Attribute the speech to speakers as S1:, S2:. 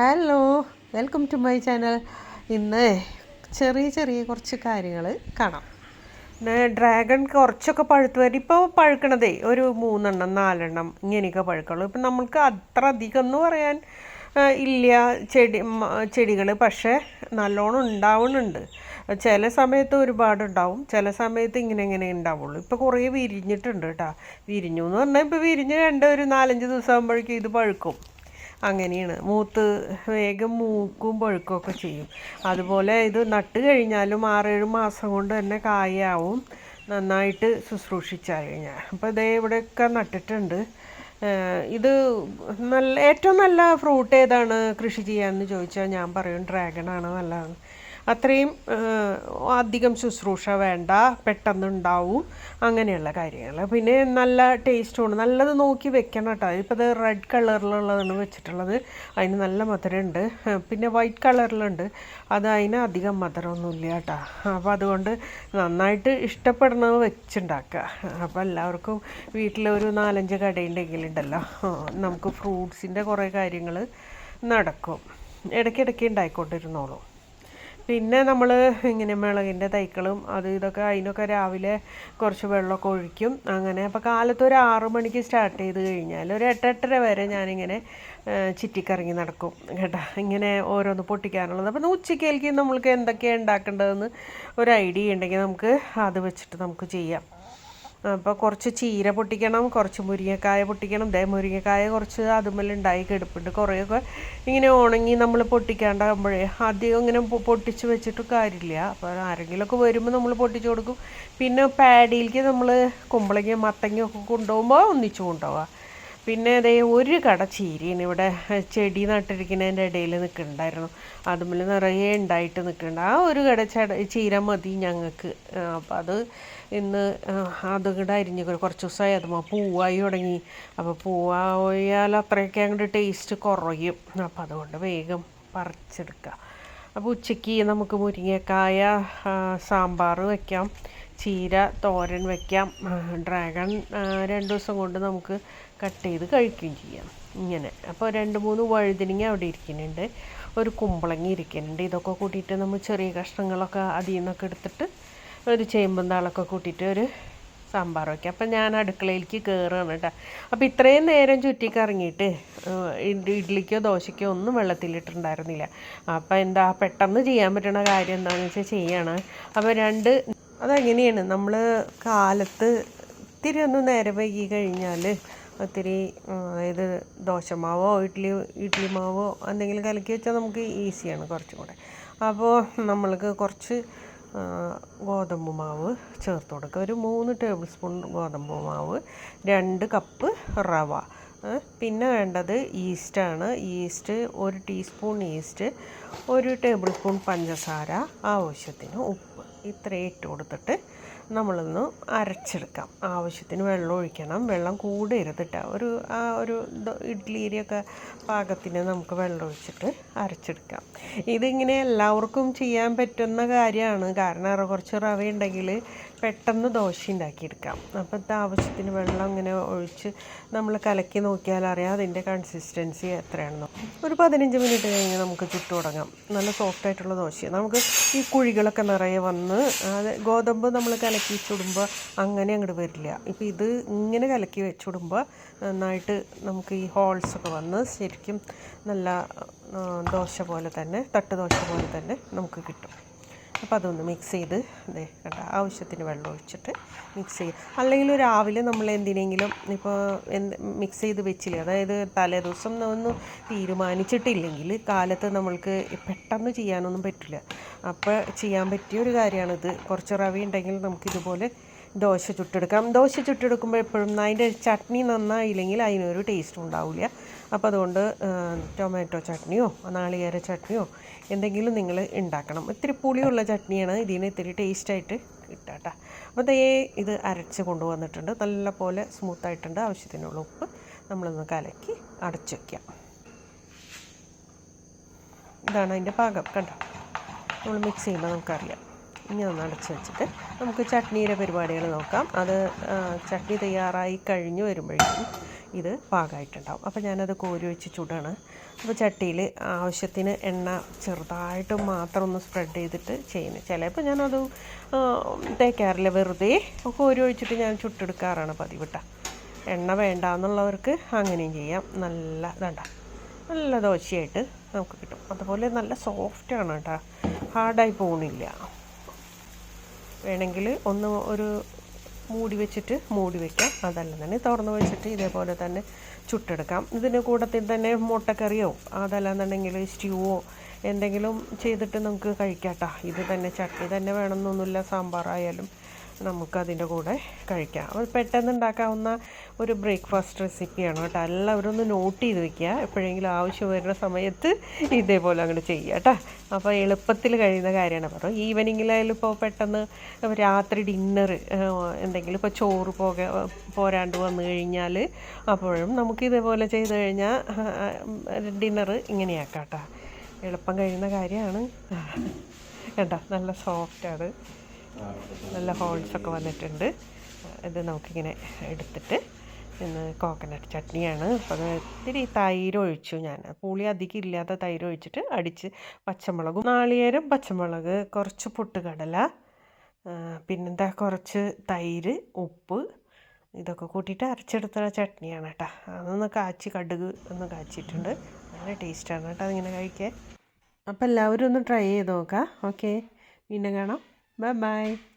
S1: Hello welcome to my channel ഇന്ന് ചെറിയ ചെറിയ കുറച്ച് കാര്യങ്ങൾ കാണാം. പിന്നെ ഡ്രാഗൺ കുറച്ചൊക്കെ പഴുത്ത് വരും. ഇപ്പോൾ പഴുക്കണതേ ഒരു മൂന്നെണ്ണം നാലെണ്ണം ഇങ്ങനെയൊക്കെ പഴുക്കുള്ളൂ. ഇപ്പം നമ്മൾക്ക് അത്ര അധികം എന്ന് പറയാൻ ഇല്ല ചെടി ചെടികൾ പക്ഷേ നല്ലോണം ഉണ്ടാവുന്നുണ്ട് ചില സമയത്ത് ഒരുപാട് ഉണ്ടാവും. ചില സമയത്ത് ഇങ്ങനെ ഇങ്ങനെ ഉണ്ടാവുള്ളൂ. ഇപ്പോൾ കുറേ വിരിഞ്ഞിട്ടുണ്ട് കേട്ടോ. വിരിഞ്ഞു എന്ന് പറഞ്ഞാൽ ഇപ്പോൾ വിരിഞ്ഞ് രണ്ട് ഒരു നാലഞ്ച് ദിവസം ആകുമ്പോഴേക്കും ഇത് പഴുക്കും. അങ്ങനെയാണ്. മൂത്ത് വേഗം മൂക്കും പഴുക്കുമൊക്കെ ചെയ്യും. അതുപോലെ ഇത് നട്ട് കഴിഞ്ഞാലും ആറേഴ് മാസം കൊണ്ട് തന്നെ കായാവും. നന്നായിട്ട് ശുശ്രൂഷിച്ചാൽ കഴിഞ്ഞാൽ അപ്പോൾ ഇതേ ഇവിടെയൊക്കെ നട്ടിട്ടുണ്ട്. ഇത് നല്ല ഏറ്റവും നല്ല ഫ്രൂട്ട് ഏതാണ് കൃഷി ചെയ്യാമെന്ന് ചോദിച്ചാൽ ഞാൻ പറയും ഡ്രാഗണാണ് നല്ലതാണ്. അത്രയും അധികം ശുശ്രൂഷ വേണ്ട പെട്ടെന്നുണ്ടാവും അങ്ങനെയുള്ള കാര്യങ്ങൾ പിന്നെ നല്ല ടേസ്റ്റുമാണ് നല്ലത് നോക്കി വെക്കണം കേട്ടോ. ഇപ്പോൾ ഇത് റെഡ് കളറിലുള്ളതാണ് വെച്ചിട്ടുള്ളത്. അതിന് നല്ല മധുരമുണ്ട്. പിന്നെ വൈറ്റ് കളറിലുണ്ട് അത് അതിന് അധികം മധുരമൊന്നുമില്ല കേട്ടോ. അപ്പോൾ അതുകൊണ്ട് നന്നായിട്ട് ഇഷ്ടപ്പെടുന്നത് വെച്ചുണ്ടാക്കുക. അപ്പോൾ എല്ലാവർക്കും വീട്ടിലൊരു നാലഞ്ച് കടയുണ്ടെങ്കിലുണ്ടല്ലോ നമുക്ക് ഫ്രൂട്ട്സിന്റെ കുറേ കാര്യങ്ങൾ നടക്കും. ഇടയ്ക്കിടയ്ക്ക് ഉണ്ടായിക്കൊണ്ടിരുന്നോളൂ. പിന്നെ നമ്മൾ ഇങ്ങനെ മുളകിന്റെ തൈക്കളും അത് ഇതൊക്കെ അതിനൊക്കെ രാവിലെ കുറച്ച് വെള്ളമൊക്കെ ഒഴിക്കും. അങ്ങനെ അപ്പോൾ കാലത്ത് ഒരു ആറ് മണിക്ക് സ്റ്റാർട്ട് ചെയ്ത് കഴിഞ്ഞാൽ ഒരു എട്ടെട്ടര വരെ ഞാനിങ്ങനെ ചുറ്റിക്കറങ്ങി നടക്കും കേട്ടോ. ഇങ്ങനെ ഓരോന്ന് പൊട്ടിക്കാനുള്ളത്. അപ്പം ഉച്ചക്കേലേക്ക് നമ്മൾക്ക് എന്തൊക്കെയാണ് ഉണ്ടാക്കേണ്ടതെന്ന് ഒരു ഐഡിയ ഉണ്ടെങ്കിൽ നമുക്ക് അത് വെച്ചിട്ട് നമുക്ക് ചെയ്യാം. അപ്പോൾ കുറച്ച് ചീര പൊട്ടിക്കണം കുറച്ച് മുരിങ്ങക്കായ പൊട്ടിക്കണം. ദേ മുരിങ്ങക്കായ കുറച്ച് അതുമല്ല ഉണ്ടായി കിടപ്പുണ്ട്. കുറേയൊക്കെ ഇങ്ങനെ ഉണങ്ങി നമ്മൾ പൊട്ടിക്കാണ്ടാകുമ്പോഴേ അധികം ഇങ്ങനെ പൊട്ടിച്ച് വെച്ചിട്ട് കാര്യമില്ല. അപ്പോൾ ആരെങ്കിലുമൊക്കെ വരുമ്പോൾ നമ്മൾ പൊട്ടിച്ച് കൊടുക്കും. പിന്നെ പാഡിയിലേക്ക് നമ്മൾ കുമ്പളങ്ങയും മത്തങ്ങയും ഒക്കെ കൊണ്ടുപോകുമ്പോൾ ഒന്നിച്ചു കൊണ്ടുപോവുക പിന്നെ അതേ ഒരു കട ചീരിയാണ്. ഇവിടെ ചെടി നട്ടിരിക്കുന്നതിന്റെ ഇടയിൽ നിൽക്കുന്നുണ്ടായിരുന്നു. അതുമിൽ നിറയെ ഉണ്ടായിട്ട് നിൽക്കുന്നുണ്ട്. ആ ഒരു കട ചട ചീര മതി ഞങ്ങൾക്ക്. അപ്പം അത് ഇന്ന് അതും കൂടെ അരിഞ്ഞ് കുറച്ച് ദിവസമായി. അതുമ്പോൾ പൂവായി തുടങ്ങി. അപ്പോൾ പൂവായാൽ അത്രയൊക്കെ അങ്ങോട്ട് ടേസ്റ്റ് കുറയും. അപ്പം അതുകൊണ്ട് വേഗം പറിച്ചെടുക്കുക അപ്പോൾ ഉച്ചയ്ക്ക് നമുക്ക് മുരിങ്ങക്കായ സാമ്പാർ വയ്ക്കാം ചീര തോരൻ വയ്ക്കാം ഡ്രാഗൺ രണ്ട് ദിവസം കൊണ്ട് നമുക്ക് കട്ട് ചെയ്ത് കഴിക്കുകയും ചെയ്യാം. ഇങ്ങനെ. അപ്പോൾ രണ്ട് മൂന്ന് വഴുതനങ്ങ അവിടെ ഇരിക്കുന്നുണ്ട്. ഒരു കുമ്പളങ്ങ ഇരിക്കുന്നുണ്ട്. ഇതൊക്കെ കൂട്ടിയിട്ട് നമ്മൾ ചെറിയ കഷ്ണങ്ങളൊക്കെ അതിൽ നിന്നൊക്കെ എടുത്തിട്ട് ഒരു ചേമ്പും താളൊക്കെ കൂട്ടിയിട്ട് ഒരു സാമ്പാർ വയ്ക്കാം അപ്പം ഞാൻ അടുക്കളയിലേക്ക് കയറുകയാണ് കേട്ടോ. അപ്പോൾ ഇത്രയും നേരം ചുറ്റിക്കറങ്ങിയിട്ട് ഇഡ്ഡലിക്കോ ദോശയ്ക്കോ ഒന്നും വെള്ളത്തിലിട്ടുണ്ടായിരുന്നില്ല അപ്പോൾ എന്താ പെട്ടെന്ന് ചെയ്യാൻ പറ്റുന്ന കാര്യം എന്താണെന്ന് വെച്ചാൽ ചെയ്യണം. അപ്പോൾ രണ്ട് അതെങ്ങനെയാണ്? നമ്മൾ കാലത്ത് ഇത്തിരി ഒന്ന് നേരെ വൈകി കഴിഞ്ഞാൽ ഒത്തിരി അതായത് ദോശമാവോ ഇഡ്ഡലി ഇഡ്ഡലി മാവോ എന്തെങ്കിലും കലക്കി വെച്ചാൽ നമുക്ക് ഈസിയാണ് കുറച്ചും കൂടെ അപ്പോൾ നമ്മൾക്ക് കുറച്ച് ഗോതമ്പ് മാവ് ചേർത്ത് കൊടുക്കുക ഒരു മൂന്ന് ടേബിൾ സ്പൂൺ ഗോതമ്പ് മാവ് രണ്ട് കപ്പ് റവ പിന്നെ വേണ്ടത് ഈസ്റ്റാണ്. ഈസ്റ്റ് ഒരു ടീസ്പൂൺ ഈസ്റ്റ് ഒരു ടേബിൾ സ്പൂൺ പഞ്ചസാര ആവശ്യത്തിന് ഉപ്പ്. ഇത്രയും ഇട്ട് കൊടുത്തിട്ട് നമ്മളൊന്ന് അരച്ചെടുക്കാം. ആവശ്യത്തിന് വെള്ളം ഒഴിക്കണം. വെള്ളം കൂടരുത് കേട്ടോ ഒരു ആ ഒരു ഇഡ്ഡലിയുടെയൊക്കെ പാകത്തിന് നമുക്ക് വെള്ളം ഒഴിച്ചിട്ട് അരച്ചെടുക്കാം. ഇതിങ്ങനെ എല്ലാവർക്കും ചെയ്യാൻ പറ്റുന്ന കാര്യമാണ്. കാരണം കുറച്ച് റവ ഉണ്ടെങ്കിൽ പെട്ടെന്ന് ദോശ ഉണ്ടാക്കിയെടുക്കാം അപ്പോൾ ഇത് ആവശ്യത്തിന് വെള്ളം ഇങ്ങനെ ഒഴിച്ച് നമ്മൾ കലക്കി നോക്കിയാൽ അറിയാം അതിന്റെ കൺസിസ്റ്റൻസി എത്രയാണെന്നോ. ഒരു പതിനഞ്ച് മിനിറ്റ് കഴിഞ്ഞ് നമുക്ക് ചുട്ടു തുടങ്ങാം. നല്ല സോഫ്റ്റ് ആയിട്ടുള്ള ദോശ നമുക്ക് ഈ കുഴികളൊക്കെ നിറയെ വന്ന് അത് ഗോതമ്പ് നമ്മൾ കലക്കി ചുടുമ്പോൾ അങ്ങനെ അങ്ങോട്ട് വരില്ല. ഇപ്പോൾ ഇത് ഇങ്ങനെ കലക്കി വെച്ചുടുമ്പോൾ നന്നായിട്ട് നമുക്ക് ഈ ഹോൾസ് ഒക്കെ വന്ന് ശരിക്കും നല്ല ദോശ പോലെ തന്നെ തട്ട് ദോശ പോലെ തന്നെ നമുക്ക് കിട്ടും. അപ്പോൾ അതൊന്ന് മിക്സ് ചെയ്ത് ഇതേ കണ്ട ആവശ്യത്തിന് വെള്ളം ഒഴിച്ചിട്ട് മിക്സ് ചെയ്യുക അല്ലെങ്കിൽ രാവിലെ നമ്മൾ എന്തിനെങ്കിലും ഇപ്പോൾ എന്ത് മിക്സ് ചെയ്ത് വെച്ചില്ലേ അതായത് തലേദിവസം ഒന്നും തീരുമാനിച്ചിട്ടില്ലെങ്കിൽ കാലത്ത് നമ്മൾക്ക് പെട്ടെന്ന് ചെയ്യാനൊന്നും പറ്റില്ല. അപ്പോൾ ചെയ്യാൻ പറ്റിയ ഒരു കാര്യമാണിത്. കുറച്ച് റവി ഉണ്ടെങ്കിൽ നമുക്കിതുപോലെ ദോശ ചുട്ടെടുക്കാം. ദോശ ചുട്ടെടുക്കുമ്പോൾ എപ്പോഴും അതിന്റെ ചട്നി നന്നായില്ലെങ്കിൽ അതിനൊരു ടേസ്റ്റ് ഉണ്ടാവില്ല. അപ്പോൾ അതുകൊണ്ട് ടൊമാറ്റോ ചട്നിയോ നാളികേര ചട്നിയോ എന്തെങ്കിലും നിങ്ങൾ ഉണ്ടാക്കണം. ഇത്തിരി പുളിയുള്ള ചട്നിയാണ് ഇതിന് ഇത്തിരി ടേസ്റ്റായിട്ട് കിട്ടുക കേട്ടോ അപ്പോൾ ദേ ഇത് അരച്ച് കൊണ്ടുവന്നിട്ടുണ്ട്. നല്ല പോലെ സ്മൂത്തായിട്ടുണ്ട്. ആവശ്യത്തിനുള്ള ഉപ്പ് നമ്മളൊന്ന് കലക്കി അടച്ചു വയ്ക്കാം. ഇതാണ് അതിന്റെ പാകം. കണ്ടോ? നമ്മൾ മിക്സ് ചെയ്യുമ്പോൾ നമുക്കറിയാം. ഇനി ഒന്ന് അടച്ച് വെച്ചിട്ട് നമുക്ക് ചട്നിയുടെ പരിപാടികൾ നോക്കാം. അത് ചട്നി തയ്യാറായി കഴിഞ്ഞ് വരുമ്പോഴേക്കും ഇത് പാകമായിട്ടുണ്ടാവും. അപ്പോൾ ഞാനത് കോരി വെച്ച് ചുടാണ്. അപ്പോൾ ചട്ടിയിൽ ആവശ്യത്തിന് എണ്ണ ചെറുതായിട്ട് മാത്രം ഒന്ന് സ്പ്രെഡ് ചെയ്തിട്ട് ചെയ്യുന്നത്. ചിലപ്പോൾ ഞാനത് തേക്കാറില്ല. വെറുതെ കോരി ഒഴിച്ചിട്ട് ഞാൻ ചുട്ടെടുക്കാറാണ് പതിവിട്ട എണ്ണ വേണ്ട എന്നുള്ളവർക്ക് അങ്ങനെയും ചെയ്യാം. നല്ല ഇതണ്ട നല്ല ദോശയായിട്ട് നമുക്ക് കിട്ടും. അതുപോലെ നല്ല സോഫ്റ്റാണ് കേട്ടോ ഹാർഡായി പോകണില്ല വേണമെങ്കിൽ ഒന്ന് ഒരു മൂടി വെച്ചിട്ട് മൂടി വെക്കാം. അതല്ലെന്നുണ്ടെങ്കിൽ തുറന്ന് വെച്ചിട്ട് ഇതേപോലെ തന്നെ ചുട്ടെടുക്കാം. ഇതിന് കൂട്ടത്തിൽ തന്നെ മുട്ടക്കറിയോ അതല്ലാന്നുണ്ടെങ്കിൽ സ്റ്റ്യൂവോ എന്തെങ്കിലും ചെയ്തിട്ട് നമുക്ക് കഴിക്കാട്ടോ. ഇത് തന്നെ ചട്നി തന്നെ വേണമെന്നൊന്നുമില്ല സാമ്പാറായാലും. നമുക്കതിന്റെ കൂടെ കഴിക്കാം. അപ്പോൾ പെട്ടെന്ന് ഉണ്ടാക്കാവുന്ന ഒരു ബ്രേക്ക്ഫാസ്റ്റ് റെസിപ്പിയാണ് കേട്ടോ. എല്ലാവരും ഒന്ന് നോട്ട് ചെയ്ത് വെക്കുക. എപ്പോഴെങ്കിലും ആവശ്യം വരുന്ന സമയത്ത് ഇതേപോലെ അങ്ങോട്ട് ചെയ്യുക കേട്ടോ. അപ്പോൾ എളുപ്പത്തിൽ കഴിയുന്ന കാര്യമാണ്. പറഞ്ഞു ഈവനിങ്ങിലായാലും ഇപ്പോൾ പെട്ടെന്ന് രാത്രി ഡിന്നർ എന്തെങ്കിലും ഇപ്പോൾ ചോറ് പോക പോരാണ്ട് വന്നു കഴിഞ്ഞാൽ അപ്പോഴും നമുക്ക് ഇതേപോലെ ചെയ്ത് കഴിഞ്ഞാൽ ഡിന്നർ ഇങ്ങനെയാക്കാം കേട്ടോ. എളുപ്പം കഴിയുന്ന കാര്യമാണ്. കേട്ടോ നല്ല സോഫ്റ്റാണ്. നല്ല ഹോൾസൊക്കെ വന്നിട്ടുണ്ട്. ഇത് നമുക്കിങ്ങനെ എടുത്തിട്ട് ഇന്ന് കോക്കനട്ട് ചട്നിയാണ്. അപ്പോൾ അത് ഇത്തിരി തൈര് ഒഴിച്ചു ഞാൻ. പുളി അധികം ഇല്ലാത്ത തൈര് ഒഴിച്ചിട്ട് അടിച്ച് പച്ചമുളകും നാളികേരം പച്ചമുളക് കുറച്ച് പൊട്ടുകടല കടല പിന്നെന്താ കുറച്ച് തൈര് ഉപ്പ് ഇതൊക്കെ കൂട്ടിയിട്ട് അരച്ചെടുത്ത ചട്നിയാണ് കേട്ടോ അതൊന്ന് കാച്ചി കടുക് ഒന്ന് കാച്ചിട്ടുണ്ട് നല്ല ടേസ്റ്റാണ് കേട്ടോ അതിങ്ങനെ കഴിക്കാൻ. അപ്പോൾ എല്ലാവരും ഒന്ന് ട്രൈ ചെയ്ത് നോക്കാം. ഓക്കെ വീണ്ടും കാണാം. 拜拜。